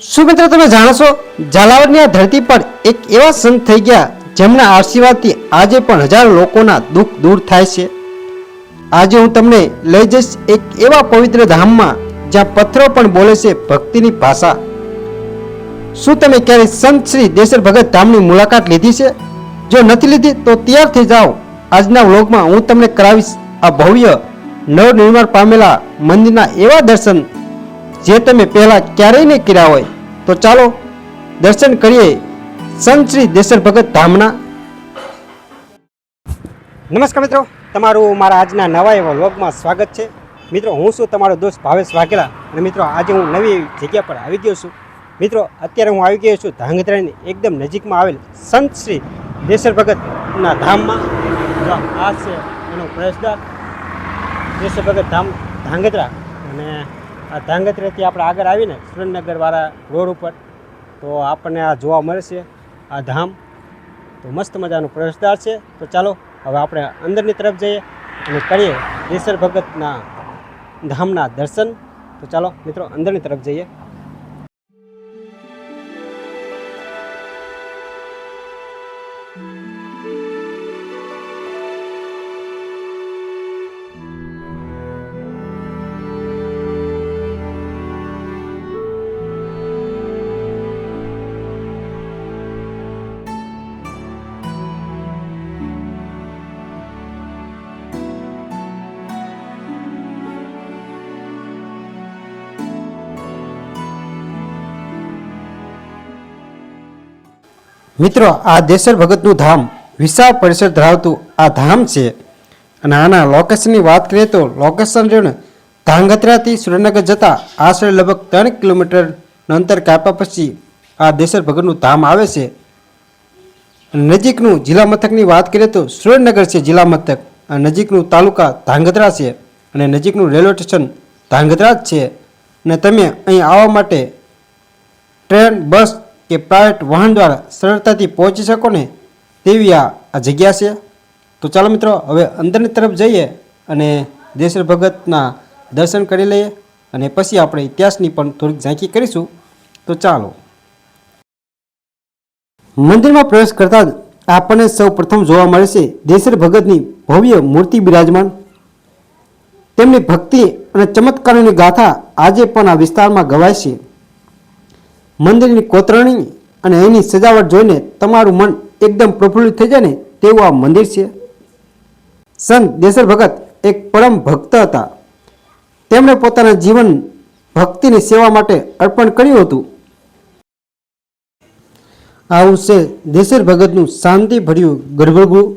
શું તમે જાણો છો? ઝાલાવાડની આ ધરતી પર એક એવા સંત થઈ ગયા જેમના આશીર્વાદથી આજે પણ હજારો લોકોના દુઃખ દૂર થાય છે. આજે હું તમને લઈ જઈશ એક એવા પવિત્ર ધામમાં જ્યાં પથ્થરો પણ બોલે છે ભક્તિની ભાષા. શું તમે ક્યારેય સંત શ્રી દેસર ભગત ધામની મુલાકાત લીધી છે? જો નથી લીધી, તો તૈયાર થઈ જાઓ આજના વ્લોગમાં હું તમને કરાવીશ આ ભવ્ય નવનિર્માણ પામેલા મંદિરના એવા દર્શન જે તમે પહેલા ક્યારેય નહીં કર્યા હોય, તો ચાલો દર્શન કરીએ સંત શ્રી દેસર ભગત ધામના. નમસ્કાર મિત્રો, તમારું મારા આજના નવા એવા વ્લોગમાં સ્વાગત છે. મિત્રો, હું છું તમારો દોસ્ત ભાવેશ વાઘેલા અને મિત્રો, આજે હું નવી જગ્યા પર આવી ગયો છું. મિત્રો, અત્યારે હું આવી ગયો છું ધાંગધ્રાની એકદમ નજીકમાં આવેલ સંત શ્રી દેસર ભગતના ધામમાં. આ છે એનો પ્રવેશદ્વાર દેસર ભગત ધામ ધાંગધ્રા અને આ ધાંગધ્રેથી આપણે આગળ આવીને સુરેન્દ્રનગરવાળા રોડ ઉપર, તો આપણને આ જોવા મળશે આ ધામ. તો મસ્ત મજાનું પ્રવેશદ્વાર છે. તો ચાલો, હવે આપણે અંદરની તરફ જઈએ અને કરીએ દેસર ભગતના ધામના દર્શન. તો ચાલો મિત્રો, અંદરની તરફ જઈએ. મિત્રો, આ દેસર ભગતનું ધામ વિશાળ પરિસર ધરાવતું આ ધામ છે. અને આના લોકેશનની વાત કરીએ તો લોકેશન રહ્યું ધાંગધ્રાથી સુરેન્દ્રનગર જતા આશરે લગભગ ત્રણ કિલોમીટરનું અંતર કાપ્યા પછી આ દેસર ભગતનું ધામ આવે છે. નજીકનું જિલ્લા મથકની વાત કરીએ તો સુરેન્દ્રનગર છે જિલ્લા મથક. નજીકનું તાલુકા ધાંગધ્રા છે. અને નજીકનું રેલવે સ્ટેશન ધાંગધ્રા જ છે. અને તમે અહીં આવવા માટે ટ્રેન, બસ કે પ્રાઇવેટ વાહન દ્વારા સરળતાથી પહોંચી શકો ને તેવી આ જગ્યા છે. તો ચાલો મિત્રો, હવે અંદરની તરફ જઈએ અને દેસર ભગતના દર્શન કરી લઈએ અને પછી આપણે ઇતિહાસની પણ થોડીક ઝાંખી કરીશું. તો ચાલો. મંદિરમાં પ્રવેશ કરતા જ આપણને સૌ પ્રથમ જોવા મળે છે દેસર ભગતની ભવ્ય મૂર્તિ બિરાજમાન. તેમની ભક્તિ અને ચમત્કારોની ગાથા આજે પણ આ વિસ્તારમાં ગવાય છે. મંદિરની કોતરણી અને એની સજાવટ જોઈને તમારું મન એકદમ પ્રફુલ્લિત થઈ જાય ને તેવું આ મંદિર છે. સંત દેસર ભગત એક પરમ ભક્ત હતા. તેમણે પોતાના જીવન ભક્તિની સેવા માટે અર્પણ કર્યું હતું. આવું છે દેસર ભગતનું શાંતિભર્યું ગર્ભગૃહ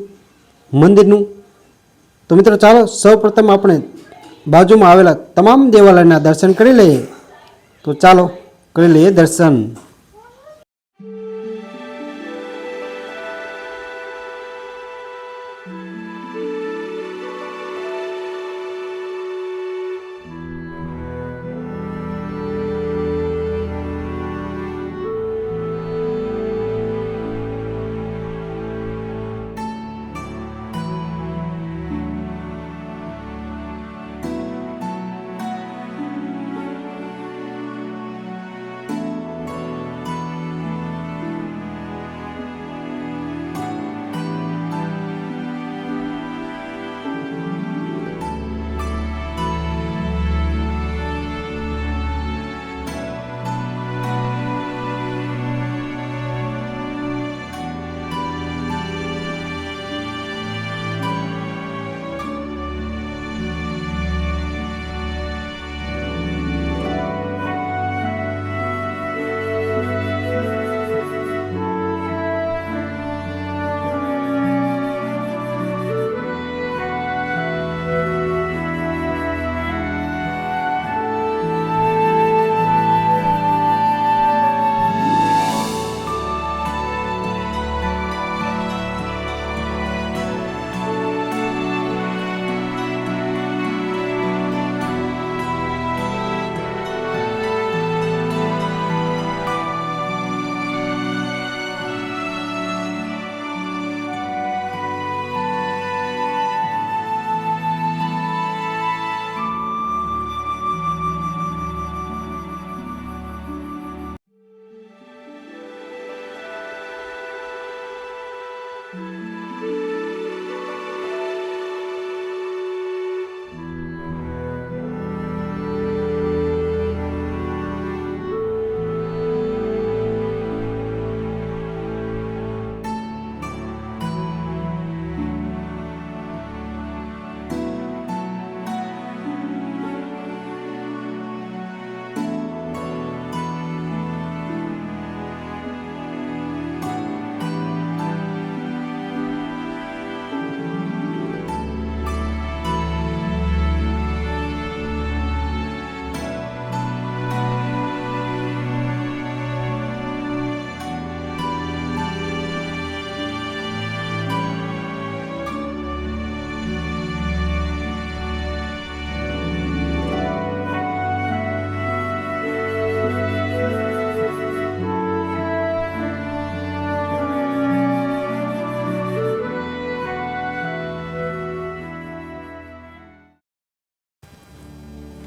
મંદિરનું. તો મિત્રો ચાલો સૌ પ્રથમ આપણે બાજુમાં આવેલા તમામ દેવાલયના દર્શન કરી લઈએ. તો ચાલો કરી લઈએ દર્શન.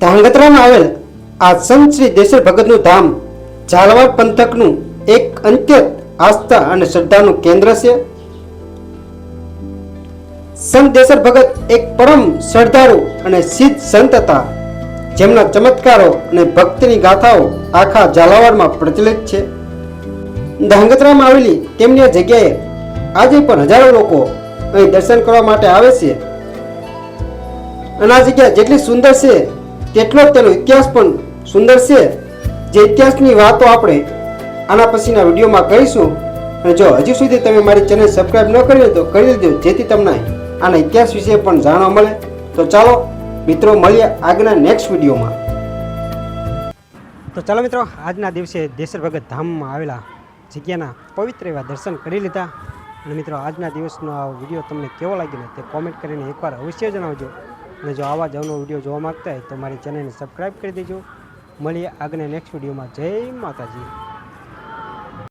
ધાંગધ્રામાં આવેલ આ સંત શ્રી દેશર ભગતનું ધામ ઝાલવાડ પંથકનું એક અંત્યત આસ્થા અને શ્રદ્ધાનું કેન્દ્ર છે. સંત દેશર ભગત એક પરમ શ્રદ્ધાળુ અને સિદ્ધ સંત હતા. જેમના ચમત્કારો અને ભક્તિની ગાથાઓ આખા ઝાલાવાડમાં પ્રચલિત છે. ધાંગધ્રામાં આવેલી તેમની આ જગ્યાએ આજે પણ હજારો લોકો અહીં દર્શન કરવા માટે આવે છે. અને આ જગ્યા જેટલી સુંદર છે તેટલો તેનો ઇતિહાસ પણ સુંદર છે. જે ઇતિહાસની વાતો આપણે આના પછીના વિડીયોમાં કહીશું. અને જો હજુ સુધી તમે મારી ચેનલ સબસ્ક્રાઇબ ન કરી તો કરી દેજો, જેથી તમને આના ઇતિહાસ વિશે પણ જાણવા મળે. તો ચાલો, મિત્રો, મળીએ આગળના નેક્સ્ટ વિડીયોમાં. તો ચાલો મિત્રો, આજના દિવસે દેશર ભગત ધામમાં આવેલા જગ્યાના પવિત્ર એવા દર્શન કરી લીધા. અને મિત્રો, આજના દિવસનો આ વીડિયો તમને કેવો લાગ્યો તે કોમેન્ટ કરીને એકવાર અવશ્ય જણાવજો. અને જો આવા જ અવનો વીડિયો જોવા માગતા હોય તો મારી ચેનલને સબસ્ક્રાઈબ કરી દેજો. મળીએ આગળના નેક્સ્ટ વિડીયોમાં. જય માતાજી.